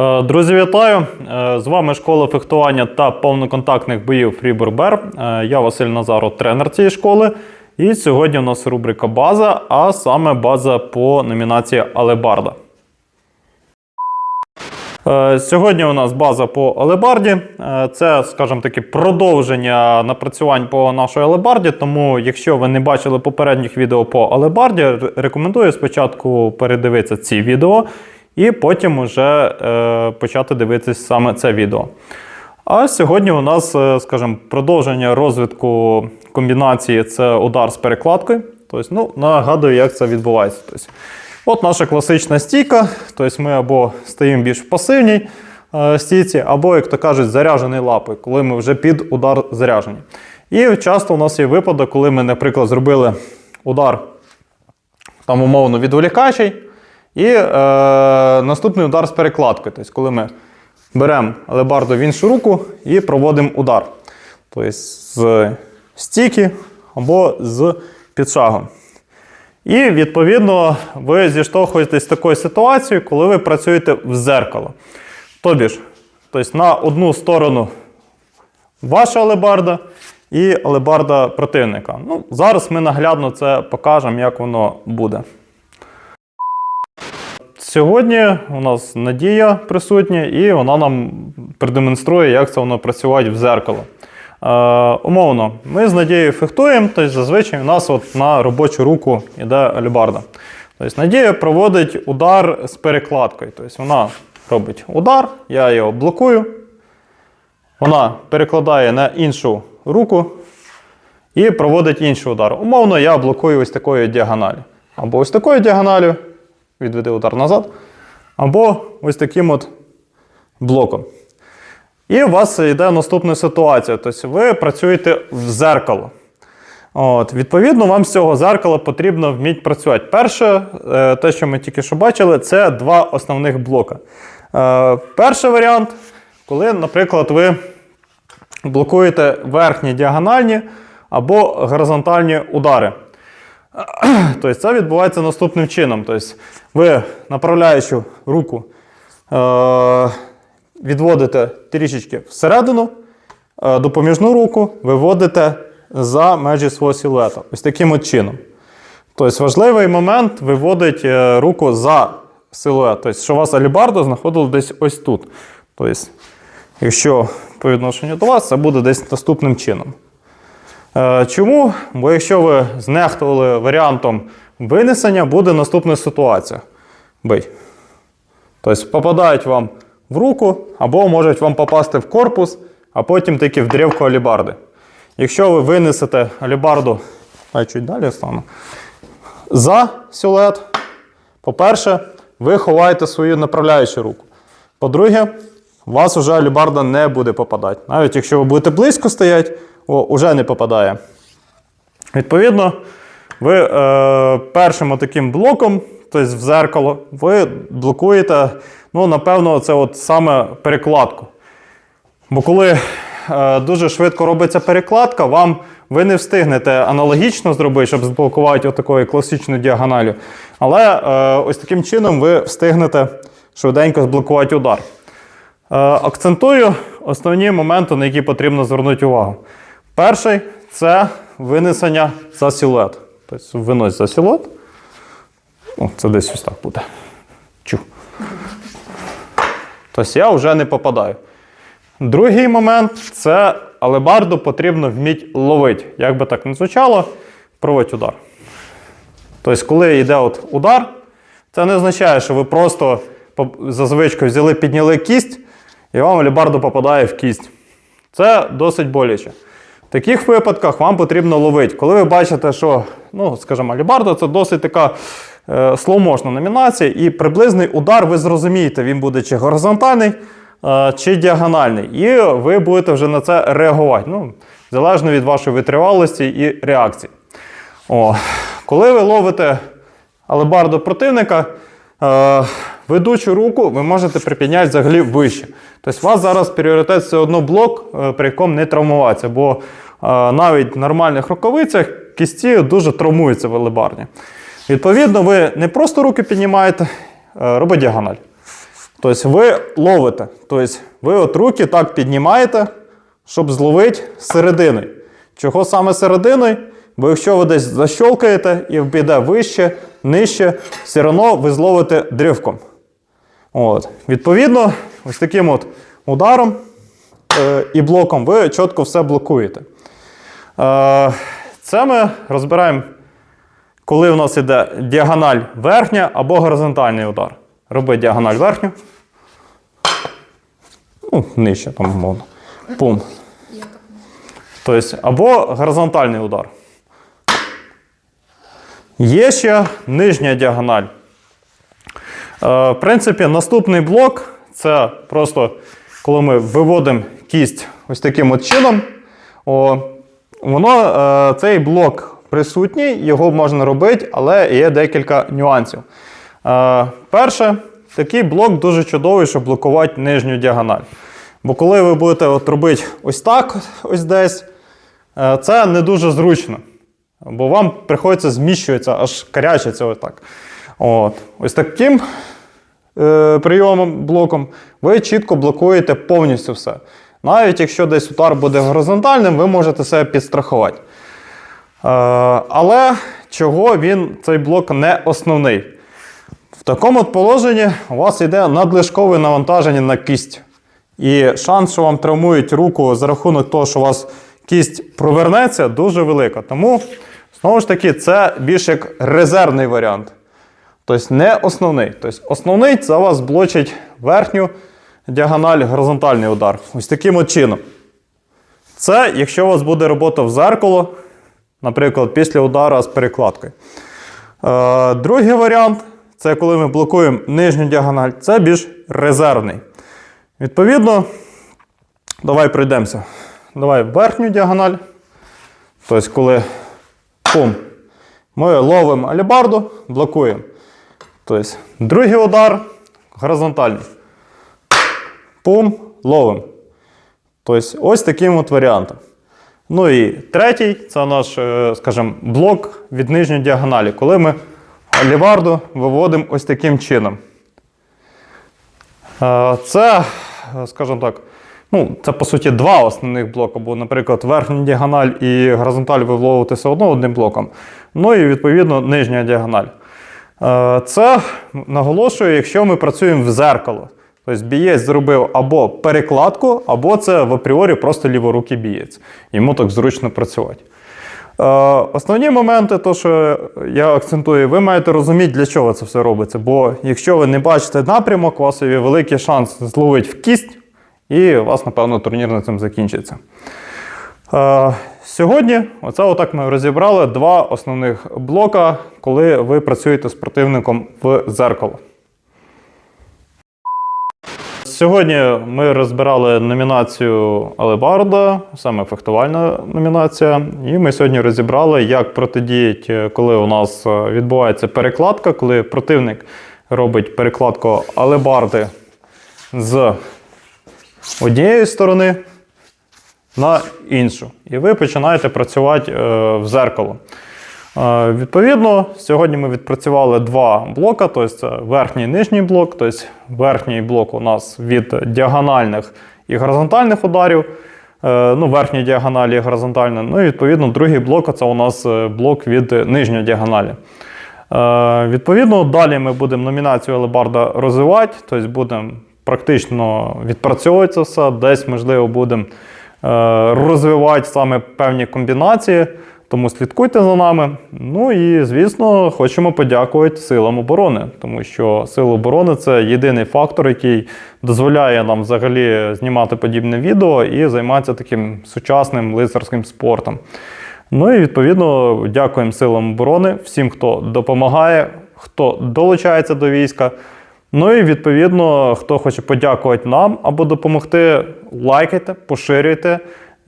Е, Друзі, вітаю! Е, З вами школа фехтування та повноконтактних боїв Фрібурбер. Я Василь Назаров, тренер цієї школи. І сьогодні у нас рубрика База, а саме база по номінації Алебарда. Е, Сьогодні у нас база по алебарді. Це, скажімо таки, продовження напрацювань по нашій алебарді. Тому, якщо ви не бачили попередніх відео по алебарді, рекомендую спочатку передивитися ці відео і потім уже е, почати дивитися саме це відео. А сьогодні у нас, е, скажімо, продовження розвитку комбінації це удар з перекладкою. Тобто, ну, нагадую, як це відбувається. Тобто, от наша класична стійка. Тобто ми або стоїмо більш в пасивній е, стійці, або, як то кажуть, заряджений лапою, коли ми вже під удар заряжені. І часто у нас є випадок, коли ми, наприклад, зробили удар там умовно відволікачий, і е, наступний удар з перекладкою. Тобто, коли ми беремо алебарду в іншу руку і проводимо удар. Тобто з стійки або з підшагом. І відповідно ви зіштовхуєтесь з такою ситуацією, коли ви працюєте в зеркало. Тобі ж, тобто на одну сторону ваша алебарда і алебарда противника. Ну, зараз ми наглядно це покажемо, як воно буде. Сьогодні у нас Надія присутня, і вона нам продемонструє, як це воно працювати в зеркало. Е, умовно, ми з Надією фехтуємо, тобто зазвичай у нас от на робочу руку йде алібарда. Тобто Надія проводить удар з перекладкою. Тобто вона робить удар, я його блокую. Вона перекладає на іншу руку і проводить інший удар. Умовно, я блокую ось такою діагоналі. Або ось такою діагоналю, відведи удар назад, або ось таким от блоком. І у вас йде наступна ситуація. Тобто ви працюєте в зеркало. От, відповідно, вам з цього зеркала потрібно вміти працювати. Перше, е, те, що ми тільки що бачили, це два основних блока. Е, Перший варіант, коли, наприклад, ви блокуєте верхні діагональні або горизонтальні удари. Тобто це відбувається наступним чином. Тобто ви направляючу руку е, відводите трішечки всередину, е, допоміжну руку виводите за межі свого силуета. Ось таким от чином. Тобто важливий момент виводить е, руку за силует. Тобто, що у вас алібардо знаходило десь ось тут. Тобто, якщо по відношенню до вас, це буде десь наступним чином. Е, Чому? Бо якщо ви знехтували варіантом винесення, буде наступна ситуація. Бий. Тобто попадають вам в руку, або можуть вам попасти в корпус, а потім таки в дрівку алібарди. Якщо ви винесете алібарду, а чуть далі стану, за силует, по-перше, ви ховаєте свою направляючу руку. По-друге, у вас вже алібарда не буде попадати. Навіть якщо ви будете близько стояти, о, уже не попадає. Відповідно, ви е, першим таким блоком, тобто в зеркало, ви блокуєте, ну, напевно, це от саме перекладку. Бо коли е, дуже швидко робиться перекладка, вам ви не встигнете аналогічно зробити, щоб зблокувати отакою класичною діагоналю. Але е, ось таким чином ви встигнете швиденько зблокувати удар. Е, акцентую основні моменти, на які потрібно звернути увагу. Перший це винесення за силует. Тобто винось за силует. О, це десь ось так буде. Чу. Тобто я вже не попадаю. Другий момент це алебарду потрібно вміти ловити. Як би так не звучало, проводь удар. Тобто, коли йде от удар, це не означає, що ви просто за звичкою взяли, підняли кість, і вам алебарда попадає в кість. Це досить боляче. В таких випадках вам потрібно ловити. Коли ви бачите, що, ну, скажімо, алібарда це досить така е, слоуможна номінація, і приблизний удар ви зрозумієте, він буде чи горизонтальний, е, чи діагональний. І ви будете вже на це реагувати. Ну, залежно від вашої витривалості і реакції. О, коли ви ловите алебарду противника, е, ведучу руку ви можете припідняти взагалі вище. Тобто у вас зараз пріоритет все одно блок, е, при якому не травмуватися, бо е, навіть в нормальних рукавицях кісті дуже травмуються в алебарні. Відповідно, ви не просто руки піднімаєте, е, робить діагональ. Тобто ви ловите. Тобто ви от руки так піднімаєте, щоб зловити серединою. Чого саме серединою? Бо якщо ви десь защолкаєте і піде вище, нижче, все одно ви зловите дрівком. От. Відповідно, ось таким от ударом е, і блоком ви чітко все блокуєте. Е, це ми розбираємо, коли у нас йде діагональ верхня або горизонтальний удар. Роби діагональ верхню. Ну, нижче там умовно. Пум. Тобто, або горизонтальний удар. Є ще нижня діагональ. Е, В принципі, наступний блок це просто коли ми виводимо кість ось таким от чином. О, воно, е, цей блок присутній, його можна робити, але є декілька нюансів. Е, Перше, такий блок дуже чудовий, щоб блокувати нижню діагональ. Бо коли ви будете от робити ось так, ось десь, це не дуже зручно. Бо вам приходиться зміщується, аж карячиться отак. От. Ось таким е, прийомом, блоком, ви чітко блокуєте повністю все. Навіть якщо десь удар буде горизонтальним, ви можете себе підстрахувати. Е, але чого він, цей блок не основний? В такому положенні у вас йде надлишкове навантаження на кість. І шанс, що вам травмують руку за рахунок того, що у вас кість провернеться, дуже велика. Тому, знову ж таки, це більш як резервний варіант. Тобто не основний. Тобто основний це у вас блочить верхню діагональ горизонтальний удар. Ось таким от чином. Це якщо у вас буде робота в зеркало, наприклад, після удара з перекладкою. Е, другий варіант це коли ми блокуємо нижню діагональ, це більш резервний. Відповідно, давай пройдемося. Давай верхню діагональ. Тобто, коли пум, ми ловимо алібарду, блокуємо. Тобто, другий удар горизонтальний. Пум, ловимо. Тобто, ось таким от варіантом. Ну і третій це наш, е, скажімо, блок від нижньої діагоналі, коли ми аліварду виводимо ось таким чином. Е, Це, е, скажімо так, ну, це по суті два основних блоки, бо, наприклад, верхня діагональ і горизонталь ви все одно одним блоком. Ну і відповідно нижня діагональ. Е, Це наголошую, якщо ми працюємо в зеркало. Тобто бієць зробив або перекладку, або це в апріорі просто ліворукий бієць. Йому так зручно працювати. Е, Основні моменти, то, що я акцентую, ви маєте розуміти, для чого це все робиться. Бо якщо ви не бачите напрямок, у вас є великий шанс зловити в кість, і у вас, напевно, турнір на цим закінчиться. Е, Сьогодні, оце отак ми розібрали два основних блока, коли ви працюєте з противником в зеркало. Сьогодні ми розбирали номінацію Алебарда, саме фехтувальна номінація. І ми сьогодні розібрали, як протидіяти, коли у нас е, відбувається перекладка, коли противник робить перекладку алебарди з однієї сторони на іншу. І ви починаєте працювати е, в зеркало. Е, Відповідно, сьогодні ми відпрацювали два блока, тобто це верхній і нижній блок. Тобто верхній блок у нас від діагональних і горизонтальних ударів. Е, Ну, верхній діагоналі і горизонтальна. Ну і відповідно, другий блок це у нас блок від нижньої діагоналі. Відповідно, далі ми будемо номінацію Алебарда розвивати, тобто будемо практично відпрацьовувати це все, десь, можливо, будемо розвивати саме певні комбінації. Тому слідкуйте за нами. Ну і, звісно, хочемо подякувати силам оборони, тому що сили оборони це єдиний фактор, який дозволяє нам взагалі знімати подібне відео і займатися таким сучасним лицарським спортом. Ну і відповідно дякуємо силам оборони, всім, хто допомагає, хто долучається до війська. Ну і відповідно, хто хоче подякувати нам або допомогти, лайкайте, поширюйте,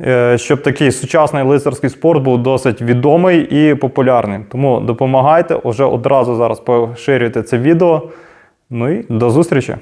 е, щоб такий сучасний лицарський спорт був досить відомий і популярний. Тому допомагайте, вже одразу зараз поширюйте це відео. Ну і до зустрічі!